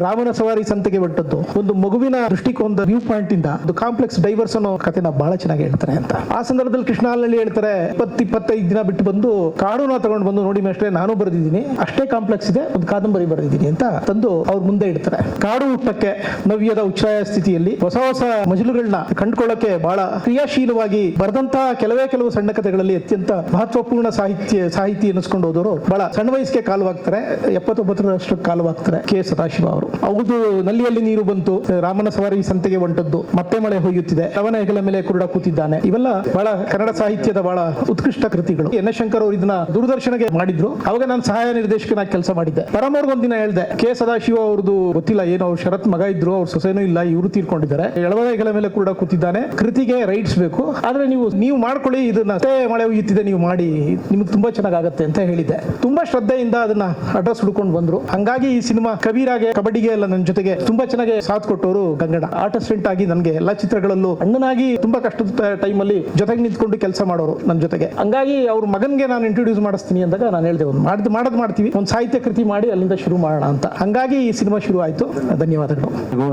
ರಾಮನ ಸವಾರಿ ಸಂತೆಗೆ ಹೊಟ್ಟದ್ದು ಒಂದು ಮಗುವಿನ ದೃಷ್ಟಿಕೋನದ ವ್ಯೂ ಪಾಯಿಂಟ್ ಇಂದ ಒಂದು ಕಾಂಪ್ಲೆಕ್ಸ್ ಡೈವರ್ಸ್ ಅನ್ನೋ ಕಥೆನ ಬಹಳ ಚೆನ್ನಾಗಿ ಹೇಳ್ತಾರೆ ಅಂತ. ಆ ಸಂದರ್ಭದಲ್ಲಿ ಕೃಷ್ಣಹಳ್ಳಿ ಹೇಳ್ತಾರೆ, ಇಪ್ಪತ್ತು ಇಪ್ಪತ್ತೈದು ದಿನ ಬಿಟ್ಟು ಬಂದು ಕಾಡುನ ತಗೊಂಡು ಬಂದು ನೋಡಿ ಮೇಷ್ಟ್ರೆ, ನಾನು ಬರೆದಿದ್ದೀನಿ. ಅಷ್ಟೇ ಕಾಂಪ್ಲೆಕ್ಸ್ ಇದೆ, ಒಂದು ಕಾದಂಬರಿ ಬರೆದಿದ್ದೀನಿ ಅಂತ ತಂದು ಅವ್ರ ಮುಂದೆ ಇಡ್ತಾರೆ. ಕಾಡು ಹುಟ್ಟಕ್ಕೆ ನವ್ಯದ ಉಚ್ಛಾಯ ಸ್ಥಿತಿಯಲ್ಲಿ ಹೊಸ ಹೊಸ ಮಜಲುಗಳನ್ನ ಕಂಡುಕೊಳ್ಳಕ್ಕೆ ಬಹಳ ಕ್ರಿಯಾಶೀಲವಾಗಿ ಬರೆದಂತಹ ಕೆಲವೇ ಕೆಲವು ಸಣ್ಣ ಕಥೆಗಳಲ್ಲಿ ಅತ್ಯಂತ ಮಹತ್ವಪೂರ್ಣ ಸಾಹಿತ್ಯ, ಸಾಹಿತಿ ಎನಿಸ್ಕೊಂಡು ಹೋದವರು ಬಹಳ ಸಣ್ಣ ವಯಸ್ಸಿಗೆ ಕಾಲವಾಗ್ತಾರೆ ಎಪ್ಪತ್ತೊಂಬತ್ತರಷ್ಟು ಕಾಲವಾಗ್ತಾರೆ. ಕೆ ಸದಾಶಿವ ಅವರು. ಹೌದು, ನಲ್ಲಿಯಲ್ಲಿ ನೀರು ಬಂತು. ರಾಮನ ಸವಾರಿ ಸಂತೆಗೆ ಹೊಂಟದ್ದು. ಮತ್ತೆ ಮಳೆ ಹೊಯ್ಯುತ್ತಿದೆ ರವನ ಹೆಗಲ ಮೇಲೆ ಕುರುಡ ಕೂತಿದ್ದಾನೆ. ಇವೆಲ್ಲ ಬಹಳ ಕನ್ನಡ ಸಾಹಿತ್ಯದ ಬಹಳ ಉತ್ಕೃಷ್ಟ ಕೃತಿಗಳು. ಎನ್. ಶಂಕರ್ ಅವರು ಇದನ್ನ ದೂರದರ್ಶನಗೆ ಮಾಡಿದ್ರು. ಅವಾಗ ನಾನು ಸಹಾಯ ನಿರ್ದೇಶಕನಾಗಿ ಕೆಲಸ ಮಾಡಿದ್ದೆ. ಪರಮವ್ರಿಗೆ ಒಂದಿನ ಹೇಳ್ದೆ, ಕೆ. ಸದಾಶಿವ ಅವ್ರದ್ದು ಗೊತ್ತಿಲ್ಲ, ಏನು ಅವ್ರು ಶರತ್ ಮಗ ಇದ್ರು, ಅವ್ರ ಸೊಸೆನೂ ಇಲ್ಲ, ಇವರು ತೀರ್ಕೊಂಡಿದ್ದಾರೆ. ಎಳವನ ಹೆಗಲ ಮೇಲೆ ಕುರುಡ ಕೂತಿದ್ದಾನೆ. ಕೃತಿಗೆ ರೈಟ್ಸ್ ಬೇಕು. ಆದ್ರೆ ನೀವು ನೀವು ಮಾಡ್ಕೊಳ್ಳಿ, ಇದನ್ನ ಮಳೆ ಹುಯ್ಯುತ್ತಿದೆ, ನೀವು ಮಾಡಿ. ನಿಮ್ಗೆ ತುಂಬಾ ಚೆನ್ನಾಗಾಗತ್ತೆ ಅಂತ ಹೇಳಿದ್ದೆ. ತುಂಬಾ ಶ್ರದ್ಧೆಯಿಂದ ಅದನ್ನ ಅಡ್ರೆಸ್ ಹುಡ್ಕೊಂಡು ಬಂದ್ರು. ಹಂಗಾಗಿ ಈ ಸಿನಿಮಾ ಕಬೀರಾಗೆ ಕಬಡ್ಡಿಗೆ ಎಲ್ಲ ನನ್ನ ಜೊತೆಗೆ ತುಂಬಾ ಚೆನ್ನಾಗಿ ಸಾಥ್ ಕೊಟ್ಟವರು ಗಂಗಣ್ಣ. ಆರ್ಟಿಸ್ಟೆಂಟ್ ಆಗಿ ನನಗೆ ಎಲ್ಲಾ ಚಿತ್ರಗಳಲ್ಲೂ ಅಣ್ಣನಾಗಿ ತುಂಬಾ ಕಷ್ಟದ ಟೈಮಲ್ಲಿ ಜೊತೆಗೆ ನಿಂತ್ಕೊಂಡು ಕೆಲಸ ಮಾಡೋರು ನನ್ನ ಜೊತೆಗೆ. ಹಂಗಾಗಿ ಅವ್ರ ಮಗನ್ಗೆ ನಾನು ಇಂಟ್ರೊಡ್ಯೂಸ್ ಮಾಡಿಸ್ತೀನಿ ಅಂದಾಗ ನಾನು ಹೇಳಿದೆ ಒಂದು ಮಾಡ್ದು, ಮಾಡೋದು ಮಾಡ್ತೀವಿ. ಒಂದು ಸಾಹಿತ್ಯ ಕೃತಿ ಮಾಡಿ ಅಲ್ಲಿಂದ ಶುರು ಮಾಡೋಣ ಅಂತ. ಹಂಗಾಗಿ ಈ ಸಿನಿಮಾ ಶುರು ಆಯ್ತು. ಧನ್ಯವಾದಗಳು.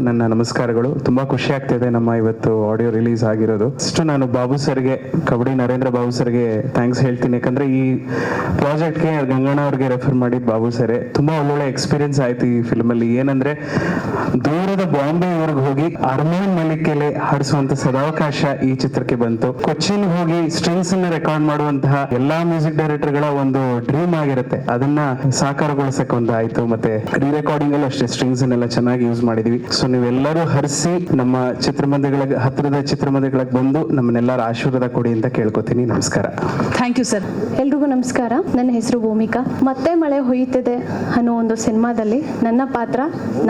ನನ್ನ ನಮಸ್ಕಾರಗಳು. ತುಂಬಾ ಖುಷಿ ಆಗ್ತಿದೆ ನಮ್ಮ ಇವತ್ತು ಆಡಿಯೋ ರಿಲೀಸ್ ಆಗಿರೋದು. ಇಷ್ಟ ನಾನು ಬಾಬು ಸರ್ಗೆ, ಕಬಡ್ಡಿ ನರೇಂದ್ರ ಬಾಬು ಸರ್ಗೆ ಥ್ಯಾಂಕ್ಸ್ ಹೇಳ್ತೀನಿ. ಯಾಕಂದ್ರೆ ಈ ಪ್ರಾಜೆಕ್ಟ್ಗೆ ಗಂಗಣ್ಣ ಅವ್ರಿಗೆ ರೆಫರ್ ಮಾಡಿ ಬಾಬು ಸರ್ ತುಂಬಾ ಒಳ್ಳೊಳ್ಳೆ ಎಕ್ಸ್ಪೀರಿಯನ್ಸ್ ಆಯ್ತು ಈ ಫಿಲ್ಮ್ ಅಲ್ಲಿ ಏನಂದ್ರೆ ದೂರದ ಬಾಂಬೆ ಊರಿಗೆ ಹೋಗಿ ಅರ್ಮಾನ್ ಮಲಿಕೆಲೆ ಹಾಡಿಸುವಂತ ಸದಾವಕಾಶ ಈ ಚಿತ್ರಕ್ಕೆ ಬಂತು. ಕೊಚ್ಚಿನ್ ಹೋಗಿ ಸ್ಟ್ರಿಂಗ್ಸ್ ಅನ್ನ ರೆಕಾರ್ಡ್ ಮಾಡುವಂತಹ ಎಲ್ಲಾ ಮ್ಯೂಸಿಕ್ ಡೈರೆಕ್ಟರ್ಗಳ ಒಂದು ಡ್ರೀಮ್ ಆಗಿರುತ್ತೆ. ಅದನ್ನ ಸಾಕಾರಗೊಳಿಸಕ್ ಒಂದು ಆಯ್ತು ಮತ್ತೆ ರೀ ರೆಕಾರ್ಡಿಂಗ್ ಅಲ್ಲೂ ಅಷ್ಟೇ ಸ್ಟ್ರಿಂಗ್ಸ್ ಅನ್ನೆಲ್ಲ ಚೆನ್ನಾಗಿ ಯೂಸ್ ಮಾಡಿದೀವಿ. ಸೊ ನೀವೆಲ್ಲರೂ ಹರಿಸಿ ನಮ್ಮ ಚಿತ್ರಮಂದಿರಗಳಿಗೆ ಹತ್ತಿರದ ಚಿತ್ರಮಂದಿರಗಳಿಗೆ ಬಂದು ನಮ್ಮನ್ನೆಲ್ಲರ ಆಶೀರ್ವಾದ ಕೊಡಿ ಅಂತ ಕೇಳ್ಕೊತೀನಿ. ನಮಸ್ಕಾರ. ಥ್ಯಾಂಕ್ ಯು ಸರ್ ಎಲ್ರಿಗೂ ನಮಸ್ಕಾರ. ನನ್ನ ಹೆಸರು ಭೂಮಿಕಾ. ಮತ್ತೆ ಮಳೆ ಹೊಯ್ಯುತ್ತಿದೆ ಅನ್ನೋ ಒಂದು ಸಿನಿಮಾದಲ್ಲಿ ನನ್ನ ಪಾತ್ರ,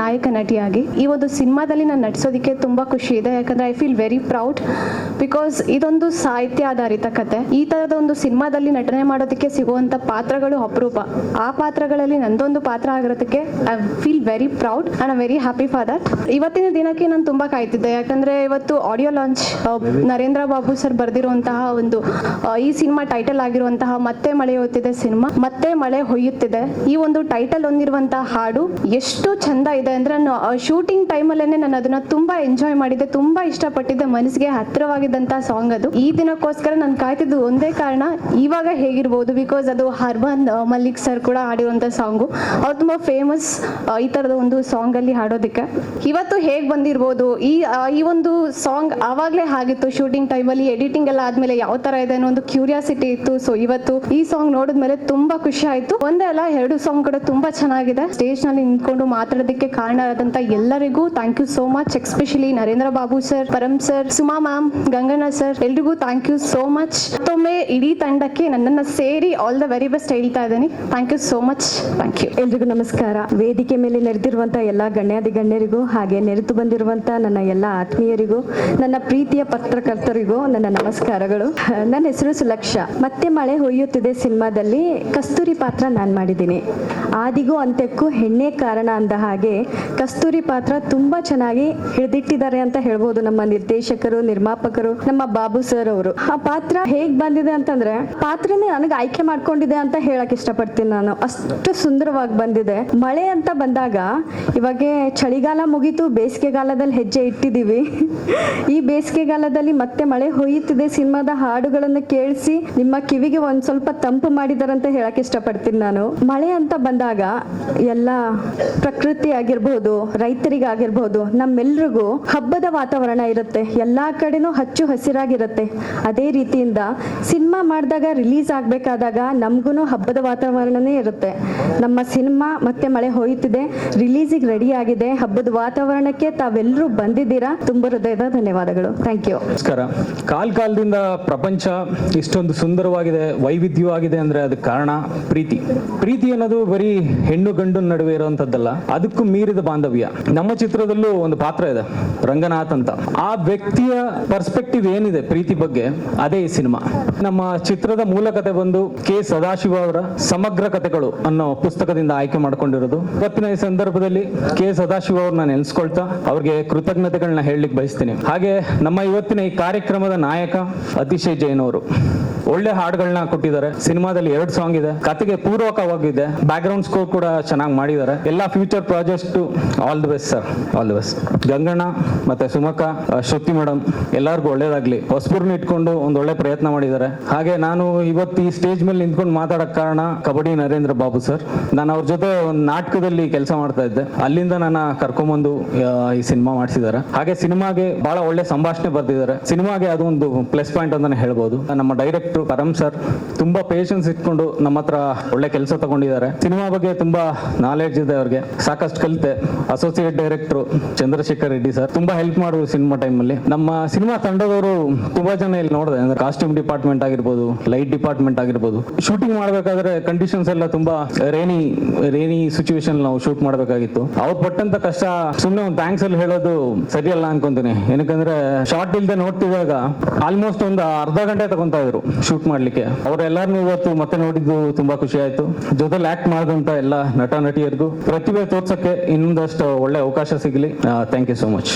ನಾಯಕ ನಟಿಯಾಗಿ. ಈ ಒಂದು ಸಿನಿಮಾದಲ್ಲಿ ನಾನು ನಟಿಸೋದಕ್ಕೆ ತುಂಬ ಖುಷಿ ಇದೆ. ಯಾಕಂದರೆ I feel very proud because ಇದೊಂದು ಸಾಹಿತ್ಯ ಆಧಾರಿತ ಕತೆ. ಈ ಥರದ ಒಂದು ಸಿನಿಮಾದಲ್ಲಿ ನಟನೆ ಮಾಡೋದಕ್ಕೆ ಸಿಗುವಂಥ ಪಾತ್ರಗಳು ಅಪರೂಪ. ಆ ಪಾತ್ರಗಳಲ್ಲಿ ನಂದೊಂದು ಪಾತ್ರ ಆಗಿರೋದಕ್ಕೆ I feel very proud and I very happy for that ಇವತ್ತಿನ ದಿನಕ್ಕೆ ನಾನು ತುಂಬ ಕಾಯ್ತಿದ್ದೆ. ಯಾಕಂದರೆ ಇವತ್ತು audio launch Narendra Babu sir ಬರೆದಿರುವಂತಹ ಒಂದು ಈ ಸಿನಿಮಾ ಟೈಟಲ್ ಆಗಿರುವಂತಹ ಮತ್ತೆ ಮಳೆ ಹೊತ್ತಿದೆ ಸಿನಿಮಾ, ಮತ್ತೆ ಮಳೆ ಹೊಯ್ಯುತ್ತಿದೆ. ಈ ಒಂದು ಟೈಟಲ್ ಹೊಂದಿರುವಂತಹ ಹಾಡು ಎಷ್ಟು ಚಂದ ಇದೆ ಅಂದ್ರೆ ನಾನು ಶೂಟಿಂಗ್ ಟೈಮಲ್ಲೇ ನಾನು ಅದನ್ನ ತುಂಬಾ ಎಂಜಾಯ್ ಮಾಡಿದ್ದೆ ತುಂಬಾ ಇಷ್ಟಪಟ್ಟಿದ್ದೆ ಮನಸ್ಸಿಗೆ ಹತ್ತಿರವಾಗಿದ್ದಂಥ ಸಾಂಗ್ ಅದು. ಈ ದಿನಕ್ಕೋಸ್ಕರ ನಾನು ಕಾಯ್ತಿದ್ದು ಒಂದೇ ಕಾರಣ, ಇವಾಗ ಹೇಗಿರ್ಬೋದು ಬಿಕಾಸ್ ಅದು ಹರ್ಬನ್ ಮಲ್ಲಿಕ್ ಸರ್ ಕೂಡ ಹಾಡಿರುವಂಥ ಸಾಂಗು ಅವ್ರು ತುಂಬ ಫೇಮಸ್ ಈ ಥರದ ಒಂದು ಸಾಂಗ್ ಅಲ್ಲಿ ಹಾಡೋದಕ್ಕೆ. ಇವತ್ತು ಹೇಗೆ ಬಂದಿರ್ಬೋದು, ಈ ಈ ಒಂದು ಸಾಂಗ್ ಆವಾಗಲೇ ಆಗಿತ್ತು ಶೂಟಿಂಗ್ ಟೈಮಲ್ಲಿ ಎಡಿಟಿಂಗ್ ಎಲ್ಲ ಆದ್ಮೇಲೆ ಯಾವ ತರ ಇದೆ ಅನ್ನೋ ಒಂದು ಕ್ಯೂರಿಯಾಸಿಟಿ ಇತ್ತು. ಸೊ ಇವತ್ತು ಈ ಸಾಂಗ್ ನೋಡಿದ್ಮೇಲೆ ತುಂಬಾ ಖುಷಿ ಆಯ್ತು. ಒಂದೇ ಅಲ್ಲ, ಎರಡು ಸಾಂಗ್ ಕೂಡ ತುಂಬಾ ಚೆನ್ನಾಗಿದೆ. ಸ್ಟೇಜ್ನಲ್ಲಿ ನಿಂತ್ಕೊಂಡು ಮಾತಾಡೋದಕ್ಕೆ ಕಾರಣ ಆದಂತ ಎಲ್ಲರಿಗೂ thank you so much especially Narendra Babu sir Param sir Suma ma'am Ganganna sir ಎಲ್ರಿಗೂ ಥ್ಯಾಂಕ್ ಯು ಸೋ ಮಚ್ ಮತ್ತೊಮ್ಮೆ ಇಡೀ ತಂಡಕ್ಕೆ ನನ್ನನ್ನು ಸೇರಿ ಆಲ್ ದ ವೆರಿ ಬೆಸ್ಟ್ ಹೇಳ್ತಾ ಇದ್ದೀನಿ. Thank you so much thank you ಎಲ್ರಿಗೂ ನಮಸ್ಕಾರ. ವೇದಿಕೆ ಮೇಲೆ ನೆರೆದಿರುವಂತಹ ಎಲ್ಲ ಗಣ್ಯಾದಿ ಗಣ್ಯರಿಗೂ ಹಾಗೆ ನೆರೆತು ಬಂದಿರುವಂತ ನನ್ನ ಎಲ್ಲ ಆತ್ಮೀಯರಿಗೂ, ನನ್ನ ಪ್ರೀತಿಯ ಪತ್ರಕರ್ತರಿಗೂ ನನ್ನ ನಮಸ್ಕಾರಗಳು. ನನ್ನ ಹೆಸರು ಸುಲಕ್ಷ. ಮತ್ತೆ ಮಳೆ ಹೊಯ್ಯುತ್ತಿದೆ ಸಿನಿಮಾದಲ್ಲಿ ಕಸ್ತೂರಿ ಪಾತ್ರ ನಾನು ಮಾಡಿದ್ದೀನಿ. ಆದಿಗೂ ಅಂತ್ಯಕ್ಕೂ ಹೆಣ್ಣೆ ಕಾರಣ ಕಾರಣ ಅಂದ ಹಾಗೆ ಕಸ್ತೂರಿ ಪಾತ್ರ ತುಂಬಾ ಚೆನ್ನಾಗಿ ಹಿಡಿದಿಟ್ಟಿದ್ದಾರೆ ಅಂತ ಹೇಳ್ಬೋದು ನಮ್ಮ ನಿರ್ದೇಶಕರು, ನಿರ್ಮಾಪಕರು, ನಮ್ಮ ಬಾಬು ಸರ್ ಅವರು. ಆ ಪಾತ್ರ ಹೇಗ್ ಬಂದಿದೆ ಅಂತಂದ್ರೆ ಪಾತ್ರನೇ ನನಗೆ ಆಯ್ಕೆ ಮಾಡ್ಕೊಂಡಿದೆ ಅಂತ ಹೇಳಕ್ ಇಷ್ಟಪಡ್ತೀನಿ ನಾನು. ಅಷ್ಟು ಸುಂದರವಾಗಿ ಬಂದಿದೆ. ಮಳೆ ಅಂತ ಬಂದಾಗ ಇವಾಗ ಚಳಿಗಾಲ ಮುಗೀತು, ಬೇಸಿಗೆಗಾಲದಲ್ಲಿ ಹೆಜ್ಜೆ ಇಟ್ಟಿದೀವಿ ಈ ಬೇಸಿಗೆಗಾಲದಲ್ಲಿ ಮತ್ತೆ ಮಳೆ ಹೊಯ್ಯುತ್ತಿದೆ, ಸಿನಿಮಾದ ಹಾಡುಗಳನ್ನು ಕೇಳಿಸಿ ನಿಮ್ಮ ಕಿವಿಗೆ ಒಂದ್ ಸ್ವಲ್ಪ ತಂಪು ಮಾಡಿದಾರಂತ ಹೇಳಕ್ ಇಷ್ಟಪಡ್ತೀನಿ ನಾನು. ಮಳೆ ಅಂತ ಬಂದಾಗ ಎಲ್ಲ ಪ್ರಕೃತಿ ಆಗಿರ್ಬೋದು ರೈತರಿಗಾಗಿರ್ಬೋದು, ನಮ್ಮೆಲ್ರಿಗೂ ಹಬ್ಬದ ವಾತಾವರಣ ಇರುತ್ತೆ. ಎಲ್ಲಾ ಕಡೆನೂ ಹಚ್ಚು ಹಸಿರಾಗಿರುತ್ತೆ. ಅದೇ ರೀತಿಯಿಂದ ಸಿನಿಮಾ ಮಾಡಿದಾಗ ರಿಲೀಸ್ ಆಗ್ಬೇಕಾದಾಗ ನಮ್ಗೂ ಹಬ್ಬದ ವಾತಾವರಣನೇ ಇರುತ್ತೆ. ನಮ್ಮ ಸಿನಿಮಾ ಮತ್ತೆ ಮಳೆ ಹೋಯ್ತಿದೆ, ರಿಲೀಸಿಗೆ ರೆಡಿ ಆಗಿದೆ. ಹಬ್ಬದ ವಾತಾವರಣಕ್ಕೆ ತಾವೆಲ್ಲರೂ ಬಂದಿದ್ದೀರಾ? ತುಂಬ ಹೃದಯದ ಧನ್ಯವಾದಗಳು. ಥ್ಯಾಂಕ್ ಯು ನಮಸ್ಕಾರ. ಕಾಲ್ ಕಾಲದಿಂದ ಪ್ರಪಂಚ ಇಷ್ಟೊಂದು ಸುಂದರವಾಗಿದೆ, ವೈವಿಧ್ಯವಾಗಿದೆ ಅಂದ್ರೆ ಅದಕ್ಕೆ ಕಾರಣ ಪ್ರೀತಿ. ಪ್ರೀತಿ ಅನ್ನೋದು ಬರೀ ಹೆಣ್ಣು ಗಂಡು ನಡುವೆ ಇರುವಂತದ್ದಲ್ಲ ಅದಕ್ಕೂ ಮೀರಿದ ಬಾಂಧವ್ಯ. ನಮ್ಮ ಚಿತ್ರದಲ್ಲೂ ಒಂದು ಪಾತ್ರ ಇದೆ, ರಂಗನಾಥ್ ಅಂತ. ಆ ವ್ಯಕ್ತಿಯ ಪರ್ಸ್ಪೆಕ್ಟಿವ್ ಏನಿದೆ ಪ್ರೀತಿ ಬಗ್ಗೆ, ಅದೇ ಈ ಸಿನಿಮಾ. ನಮ್ಮ ಚಿತ್ರದ ಮೂಲ ಕತೆ ಬಂದು ಕೆ ಸದಾಶಿವ ಅವರ ಸಮಗ್ರ ಕಥೆಗಳು ಅನ್ನೋ ಪುಸ್ತಕದಿಂದ ಆಯ್ಕೆ ಮಾಡ್ಕೊಂಡಿರೋದು. ಇವತ್ತಿನ ಈ ಸಂದರ್ಭದಲ್ಲಿ ಕೆ ಸದಾಶಿವ ಅವ್ರನ್ನ ನೆನೆಸ್ಕೊಳ್ತಾ ಅವ್ರಿಗೆ ಕೃತಜ್ಞತೆಗಳನ್ನ ಹೇಳಲಿಕ್ಕೆ ಬಯಸ್ತೀನಿ. ಹಾಗೆ ನಮ್ಮ ಇವತ್ತಿನ ಈ ಕಾರ್ಯಕ್ರಮದ ನಾಯಕ ಅತಿಶಯ್ ಜೈನ್ ಅವರು. ಒಳ್ಳೆ ಹಾಡುಗಳನ್ನ ಕೊಟ್ಟಿದ್ದಾರೆ. ಸಿನಿಮಾದಲ್ಲಿ ಎರಡು ಸಾಂಗ್ ಇದೆ. ಕತೆಗೆ ಪೂರ್ವಕವಾಗಿದೆ ಬ್ಯಾಕ್ ಗ್ರೌಂಡ್ ಸ್ಕೋರ್ ಕೂಡ ಚೆನ್ನಾಗಿ ಮಾಡಿದ್ದಾರೆ. ಎಲ್ಲ future project all the best sir all the best Ganganna ಮತ್ತೆ ಸುಮಕ್ಕ ಶ್ರುತಿ ಮೇಡಮ್ ಎಲ್ಲರಿಗೂ ಒಳ್ಳೇದಾಗ್ಲಿ. ಹೊಸಬರ್ನ ಇಟ್ಕೊಂಡು ಒಂದು ಒಳ್ಳೆ ಪ್ರಯತ್ನ ಮಾಡಿದ್ದಾರೆ. ಹಾಗೆ ನಾನು ಇವತ್ತು ಈ ಸ್ಟೇಜ್ ಮೇಲೆ ನಿಂತ್ಕೊಂಡು ಮಾತಾಡಕ್ ಕಾರಣ ಕಬಡ್ಡಿ ನರೇಂದ್ರ ಬಾಬು ಸರ್ ನಾನು ಅವ್ರ ಜೊತೆ ಒಂದು ನಾಟಕದಲ್ಲಿ ಕೆಲಸ ಮಾಡ್ತಾ ಇದ್ದೆ. ಅಲ್ಲಿಂದ ನನ್ನ ಕರ್ಕೊಂಬಂದು ಈ ಸಿನಿಮಾ ಮಾಡಿಸಿದ್ದಾರೆ. ಹಾಗೆ ಸಿನಿಮಾಗೆ ಬಹಳ ಒಳ್ಳೆ ಸಂಭಾಷಣೆ ಬರ್ತಿದ್ದಾರೆ ಸಿನಿಮಾಗೆ ಅದು ಒಂದು ಪ್ಲಸ್ ಪಾಯಿಂಟ್ ಅಂತಾನೆ ಹೇಳ್ಬೋದು. ನಮ್ಮ ಡೈರೆಕ್ಟರ್ ಪರಂ ಸರ್, ತುಂಬಾ ಪೇಷನ್ಸ್ ಇಟ್ಕೊಂಡು ನಮ್ಮ ಹತ್ರ ಒಳ್ಳೆ ಕೆಲಸ ತಗೊಂಡಿದ್ದಾರೆ. ಸಿನಿಮಾ ಬಗ್ಗೆ ತುಂಬಾ ನಾಲೆಡ್ಜ್ ಇದೆ ಅವ್ರಿಗೆ. ಸಾಕಷ್ಟು ಕಲಿತೆ. Associate director Chandrashekar Reddy sir, ತುಂಬಾ ಹೆಲ್ಪ್ ಮಾಡುವ ಸಿನಿಮಾ ಟೈಮಲ್ಲಿ ನಮ್ಮ ಸಿನಿಮಾ ತಂಡದವರು ತುಂಬಾ ಜನ ಇಲ್ಲಿ ನೋಡಿದೆ. ಅಂದ್ರೆ ಕಾಸ್ಟ್ಯೂಮ್ ಡಿಪಾರ್ಟ್ಮೆಂಟ್ ಆಗಿರ್ಬೋದು ಲೈಟ್ ಡಿಪಾರ್ಟ್ಮೆಂಟ್ ಆಗಿರ್ಬೋದು. ಶೂಟಿಂಗ್ ಮಾಡಬೇಕಾದ್ರೆ ಕಂಡೀಷನ್ಸ್ ಎಲ್ಲ ತುಂಬಾ ರೇನಿ ರೇನಿ ಸಿಚುವೇಶನ್ ನಾವು ಶೂಟ್ ಮಾಡಬೇಕಾಗಿತ್ತು. ಅವ್ರು ಪಟ್ಟಂತ ಕಷ್ಟ ಸುಮ್ಮನೆ ಒಂದು ಥ್ಯಾಂಕ್ಸ್ ಅಲ್ಲಿ ಹೇಳೋದು ಸರಿಯಲ್ಲ ಅನ್ಕೊಂತೀನಿ. ಏನಕ್ಕಂದ್ರೆ ಶಾರ್ಟ್ ಇಲ್ದೆ ನೋಡ್ತಿದ್ದಾಗ ಆಲ್ಮೋಸ್ಟ್ ಒಂದು ಅರ್ಧ ಗಂಟೆ ತಗೊಂತಾ ಇದ್ರು. ಶೂಟ್ ಮಾಡ್ಲಿಕ್ಕೆ. ಅವರೆಲ್ಲರನ್ನೂ ಇವತ್ತು ಮತ್ತೆ ನೋಡಿದ್ದು ತುಂಬಾ ಖುಷಿ ಆಯ್ತು. ಜೊತೆಲಿ ಆಕ್ಟ್ ಮಾಡಿದಂತ ಎಲ್ಲ ನಟ, ನಟಿಯರಿಗೂ ಪ್ರತಿಭೆ ತೋರ್ಸಕ್ಕೆ ಇನ್ನೊಂದಷ್ಟು ಒಳ್ಳೆ ಅವಕಾಶ ಸಿಗಲಿ. Thank you so much